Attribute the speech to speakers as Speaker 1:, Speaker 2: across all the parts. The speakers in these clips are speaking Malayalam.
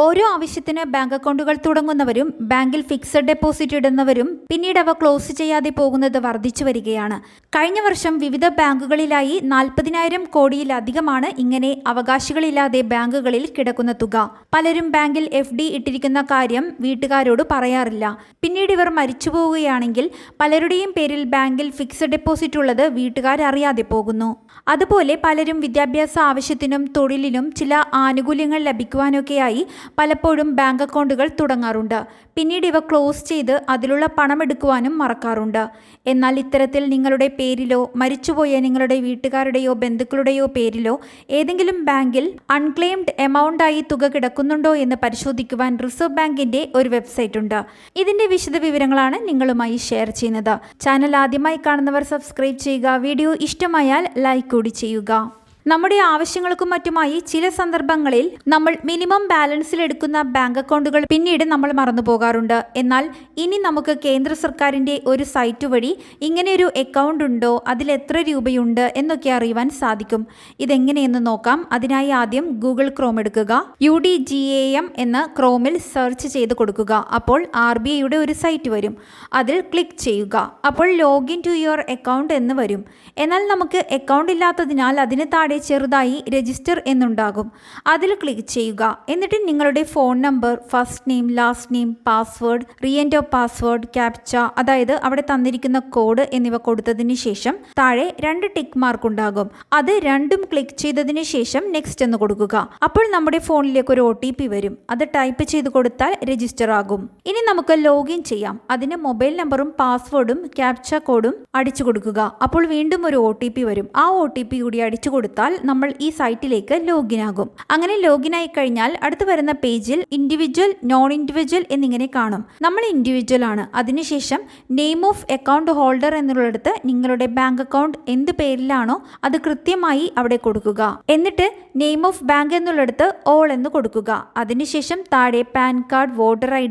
Speaker 1: ഓരോ ആവശ്യത്തിന് ബാങ്ക് അക്കൗണ്ടുകൾ തുടങ്ങുന്നവരും ബാങ്കിൽ ഫിക്സഡ് ഡെപ്പോസിറ്റ് ഇടുന്നവരും പിന്നീട് അവ ക്ലോസ് ചെയ്യാതെ പോകുന്നത് വർദ്ധിച്ചു വരികയാണ്. കഴിഞ്ഞ വർഷം വിവിധ ബാങ്കുകളിലായി നാൽപ്പതിനായിരം കോടിയിലധികമാണ് ഇങ്ങനെ അവകാശികളില്ലാതെ ബാങ്കുകളിൽ കിടക്കുന്ന തുക. പലരും ബാങ്കിൽ എഫ് ഡി ഇട്ടിരിക്കുന്ന കാര്യം വീട്ടുകാരോട് പറയാറില്ല. പിന്നീട് ഇവർ മരിച്ചു പോവുകയാണെങ്കിൽ പലരുടെയും പേരിൽ ബാങ്കിൽ ഫിക്സഡ് ഡെപ്പോസിറ്റ് ഉള്ളത് വീട്ടുകാരറിയാതെ പോകുന്നു. അതുപോലെ പലരും വിദ്യാഭ്യാസ ആവശ്യത്തിനും തൊഴിലിനും ചില ആനുകൂല്യങ്ങൾ ലഭിക്കുവാനൊക്കെയായി പലപ്പോഴും ബാങ്ക് അക്കൗണ്ടുകൾ തുടങ്ങാറുണ്ട്. പിന്നീട് ഇവ ക്ലോസ് ചെയ്ത് അതിലുള്ള പണം എടുക്കുവാനും മറക്കാറുണ്ട്. എന്നാൽ ഇത്തരത്തിൽ നിങ്ങളുടെ പേരിലോ മരിച്ചുപോയ നിങ്ങളുടെ വീട്ടുകാരുടെയോ ബന്ധുക്കളുടെയോ പേരിലോ ഏതെങ്കിലും ബാങ്കിൽ അൺക്ലെയിംഡ് എമൗണ്ടായി തുക കിടക്കുന്നുണ്ടോ എന്ന് പരിശോധിക്കുവാൻ റിസർവ് ബാങ്കിന്റെ ഒരു വെബ്സൈറ്റ് ഉണ്ട്. ഇതിന്റെ വിശദ വിവരങ്ങളാണ് നിങ്ങളുമായി ഷെയർ ചെയ്യുന്നത്. ചാനൽ ആദ്യമായി കാണുന്നവർ സബ്സ്ക്രൈബ് ചെയ്യുക. വീഡിയോ ഇഷ്ടമായാൽ ലൈക്ക് കൂടി ചെയ്യുക. നമ്മുടെ ആവശ്യങ്ങൾക്കും മറ്റുമായി ചില സന്ദർഭങ്ങളിൽ നമ്മൾ മിനിമം ബാലൻസിൽ എടുക്കുന്ന ബാങ്ക് അക്കൗണ്ടുകൾ പിന്നീട് നമ്മൾ മറന്നു പോകാറുണ്ട്. എന്നാൽ ഇനി നമുക്ക് കേന്ദ്ര സർക്കാരിന്റെ ഒരു സൈറ്റ് വഴി ഇങ്ങനെ ഒരു അക്കൗണ്ട് ഉണ്ടോ? അതിൽ എത്ര രൂപയുണ്ട്? എന്നൊക്കെ അറിയുവാൻ സാധിക്കും. ഇതെങ്ങനെയെന്ന് നോക്കാം. അതിനായി ആദ്യം ഗൂഗിൾ ക്രോം എടുക്കുക. U D G A M എന്ന് ക്രോമിൽ സെർച്ച് ചെയ്ത് കൊടുക്കുക. അപ്പോൾ ആർ ബി ഐയുടെ ഒരു സൈറ്റ് വരും. അതിൽ ക്ലിക്ക് ചെയ്യുക. അപ്പോൾ ലോഗിൻ ടു യുവർ അക്കൗണ്ട് എന്ന് വരും. എന്നാൽ നമുക്ക് അക്കൗണ്ട് ഇല്ലാത്തതിനാൽ അതിന് താഴെ ചെറുതായി രജിസ്റ്റർ എന്നുണ്ടാകും. അതിൽ ക്ലിക്ക് ചെയ്യുക. എന്നിട്ട് നിങ്ങളുടെ phone number first name last name password റിയൻഡോ password captcha അതായത് അവിടെ തന്നിരിക്കുന്ന കോഡ് എന്നിവ കൊടുത്തതിന് ശേഷം താഴെ രണ്ട് ടിക്ക് മാർക്ക് ഉണ്ടാകും. അത് രണ്ടും ക്ലിക്ക് ചെയ്തതിന് ശേഷം നെക്സ്റ്റ് എന്ന് കൊടുക്കുക. അപ്പോൾ നമ്മുടെ ഫോണിലേക്ക് ഒരു ഒ വരും. അത് ടൈപ്പ് ചെയ്ത് കൊടുത്താൽ രജിസ്റ്റർ ആകും. ഇനി നമുക്ക് ലോഗിൻ ചെയ്യാം. അതിന് മൊബൈൽ നമ്പറും പാസ്വേഡും ക്യാപ്ച കോഡും അടിച്ചു കൊടുക്കുക. അപ്പോൾ വീണ്ടും ഒരു ഒ വരും. ആ ഒ കൂടി അടിച്ചു കൊടുത്താൽ നമ്മൾ ഈ സൈറ്റിലേക്ക് ലോഗിൻ ആകും. അങ്ങനെ ലോഗിൻ ആയി കഴിഞ്ഞാൽ അടുത്ത് വരുന്ന പേജിൽ ഇൻഡിവിജ്വൽ നോൺ ഇൻഡിവിജ്വൽ എന്നിങ്ങനെ കാണും. നമ്മൾ ഇൻഡിവിജ്വൽ ആണ്. അതിനുശേഷം നെയിം ഓഫ് അക്കൗണ്ട് ഹോൾഡർ എന്നുള്ളിടത്ത് നിങ്ങളുടെ ബാങ്ക് അക്കൗണ്ട് എന്ത് പേരിലാണോ അത് കൃത്യമായി അവിടെ കൊടുക്കുക. എന്നിട്ട് നെയിം ഓഫ് ബാങ്ക് എന്നുള്ളിടത്ത് ഓൾ എന്ന് കൊടുക്കുക. അതിനുശേഷം താഴെ PAN card voter I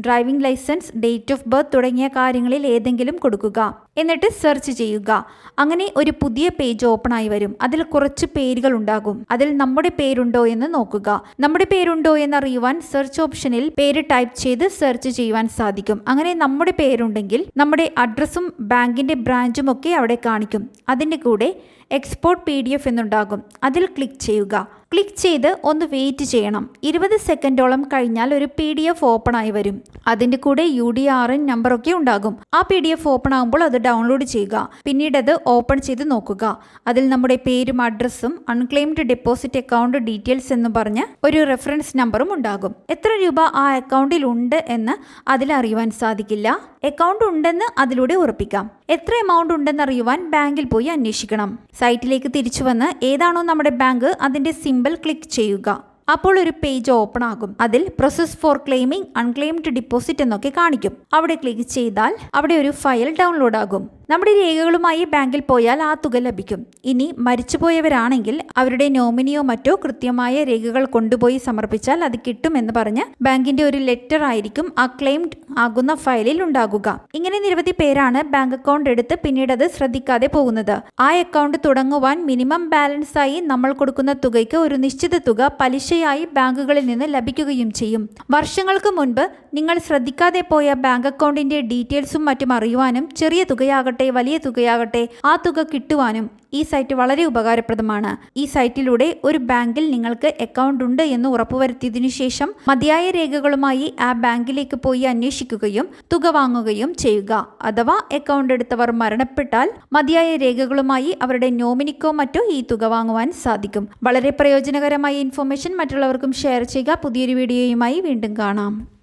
Speaker 1: driving licence date of birth തുടങ്ങിയ കാര്യങ്ങളിൽ ഏതെങ്കിലും കൊടുക്കുക. എന്നിട്ട് സെർച്ച് ചെയ്യുക. അങ്ങനെ ഒരു പുതിയ പേജ് ഓപ്പൺ ആയി വരും. അതിൽ കുറച്ച് പേരുകൾ ഉണ്ടാകും. അതിൽ നമ്മുടെ പേരുണ്ടോ എന്ന് നോക്കുക. നമ്മുടെ പേരുണ്ടോ എന്ന് അറിയുവാൻ സെർച്ച് ഓപ്ഷനിൽ പേര് ടൈപ്പ് ചെയ്ത് സെർച്ച് ചെയ്യുവാൻ സാധിക്കും. അങ്ങനെ നമ്മുടെ പേരുണ്ടെങ്കിൽ നമ്മുടെ അഡ്രസ്സും ബാങ്കിന്റെ ബ്രാഞ്ചും ഒക്കെ അവിടെ കാണിക്കും. അതിന്റെ കൂടെ എക്സ്പോർട്ട് പി ഡി എഫ് എന്നുണ്ടാകും. അതിൽ ക്ലിക്ക് ചെയ്യുക. ക്ലിക്ക് ചെയ്ത് ഒന്ന് വെയിറ്റ് ചെയ്യണം. ഇരുപത് സെക്കൻഡോളം കഴിഞ്ഞാൽ ഒരു പി ഡി എഫ് ഓപ്പൺ ആയി വരും. അതിന്റെ കൂടെ യു ഡി ആർ എൻ നമ്പറൊക്കെ ഉണ്ടാകും. ആ പി ഡി എഫ് ഓപ്പൺ ആകുമ്പോൾ അത് ഡൗൺലോഡ് ചെയ്യുക. പിന്നീട് അത് ഓപ്പൺ ചെയ്ത് നോക്കുക. അതിൽ നമ്മുടെ പേരും അഡ്രസ്സും അൺക്ലെയിംഡ് ഡെപ്പോസിറ്റ് അക്കൗണ്ട് ഡീറ്റെയിൽസ് എന്ന് പറഞ്ഞ് ഒരു റെഫറൻസ് നമ്പറും ഉണ്ടാകും. എത്ര രൂപ ആ അക്കൗണ്ടിൽ ഉണ്ട് എന്ന് അതിൽ അറിയുവാൻ സാധിക്കില്ല. അക്കൗണ്ട് ഉണ്ടെന്ന് അതിലൂടെ ഉറപ്പിക്കാം. എത്ര എമൗണ്ട് ഉണ്ടെന്നറിയുവാൻ ബാങ്കിൽ പോയി അന്വേഷിക്കണം. സൈറ്റിലേക്ക് തിരിച്ചു വന്ന് ഏതാണോ നമ്മുടെ ബാങ്ക് അതിന്റെ സിമ്പിൾ ക്ലിക്ക് ചെയ്യുക. അപ്പോൾ ഒരു പേജ് ഓപ്പൺ ആകും. അതിൽ process for claiming unclaimed deposit എന്നൊക്കെ കാണിക്കും. അവിടെ ക്ലിക്ക് ചെയ്താൽ അവിടെ ഒരു ഫയൽ ഡൗൺലോഡ് ആകും. നമ്മുടെ രേഖകളുമായി ബാങ്കിൽ പോയാൽ ആ തുക ലഭിക്കും. ഇനി മരിച്ചുപോയവരാണെങ്കിൽ അവരുടെ നോമിനിയോ മറ്റോ കൃത്യമായ രേഖകൾ കൊണ്ടുപോയി സമർപ്പിച്ചാൽ അത് കിട്ടുമെന്ന് പറഞ്ഞ് ബാങ്കിന്റെ ഒരു ലെറ്റർ ആയിരിക്കും ആ ക്ലെയിംഡ് ആകുന്ന ഫയലിൽ ഉണ്ടാകുക. ഇങ്ങനെ നിരവധി പേരാണ് ബാങ്ക് അക്കൗണ്ട് എടുത്ത് പിന്നീട് അത് ശ്രദ്ധിക്കാതെ പോകുന്നത്. ആ അക്കൗണ്ട് തുടങ്ങുവാൻ മിനിമം ബാലൻസ് ആയി നമ്മൾ കൊടുക്കുന്ന തുകയ്ക്ക് ഒരു നിശ്ചിത തുക പലിശയായി ബാങ്കുകളിൽ നിന്ന് ലഭിക്കുകയും ചെയ്യും. വർഷങ്ങൾക്ക് മുൻപ് നിങ്ങൾ ശ്രദ്ധിക്കാതെ പോയ ബാങ്ക് അക്കൗണ്ടിന്റെ ഡീറ്റെയിൽസും മറ്റും അറിയുവാനും ചെറിയ തുകയാകട്ടെ വലിയ തുകയാകട്ടെ ആ തുക കിട്ടുവാനും ഈ സൈറ്റ് വളരെ ഉപകാരപ്രദമാണ്. ഈ സൈറ്റിലൂടെ ഒരു ബാങ്കിൽ നിങ്ങൾക്ക് അക്കൗണ്ട് ഉണ്ട് എന്ന് ഉറപ്പുവരുത്തിയതിനു ശേഷം മതിയായ രേഖകളുമായി ആ ബാങ്കിലേക്ക് പോയി അന്വേഷിക്കുകയും തുക വാങ്ങുകയും ചെയ്യുക. അഥവാ അക്കൗണ്ട് എടുത്തവർ മരണപ്പെട്ടാൽ മതിയായ രേഖകളുമായി അവരുടെ നോമിനിക്കോ മറ്റോ ഈ തുക വാങ്ങുവാൻ സാധിക്കും. വളരെ പ്രയോജനകരമായ ഇൻഫോർമേഷൻ മറ്റുള്ളവർക്കും ഷെയർ ചെയ്യുക. പുതിയൊരു വീഡിയോയുമായി വീണ്ടും കാണാം.